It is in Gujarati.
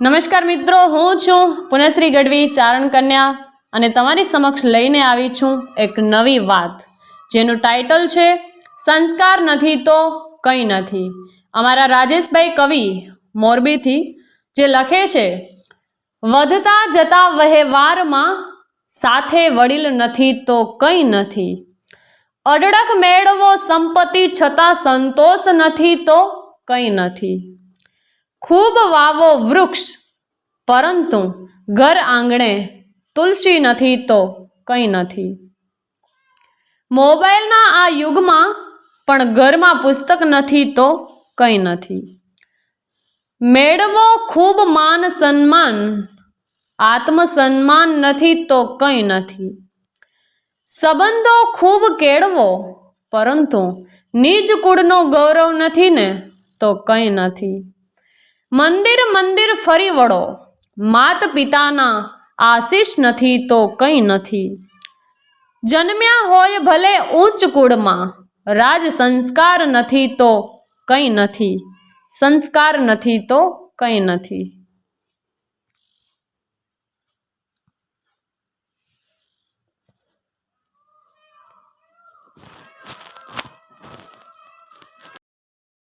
નમસ્કાર મિત્રો, હું છું પુનશ્રી ગઢવી ચારણ કન્યા અને તમારી સમક્ષ લઈને આવી છું એક નવી વાત, જેનું ટાઇટલ છે, સંસ્કાર નથી તો કંઈ નથી. અમારા રાજેશભાઈ કવિ મોરબીથી, જે લખે છે, વધતા જતા વહેવારમાં સાથે વડીલ નથી તો કંઈ નથી. અઢળક મેળવો સંપત્તિ છતાં સંતોષ નથી તો કંઈ નથી. ખૂબ વાવો વૃક્ષ, પરંતુ ઘર આંગણે તુલસી નથી તો કંઈ નથી. મોબાઈલના આ યુગમાં પણ ઘરમાં પુસ્તક નથી તો કંઈ નથી. મેળવો ખૂબ માન સન્માન, આત્મસન્માન નથી તો કંઈ નથી. સંબંધો ખૂબ કેળવો, પરંતુ નિજ કુળનો ગૌરવ નથી ને તો કંઈ નથી. મંદિર મંદિર ફરી વળો. માત પિતાના આશીષ નથી તો કંઈ નથી. જન્મ્યા હોય ભલે ઉચ્ચ કુળમાં, રાજ સંસ્કાર નથી તો કંઈ નથી. સંસ્કાર નથી તો કંઈ નથી.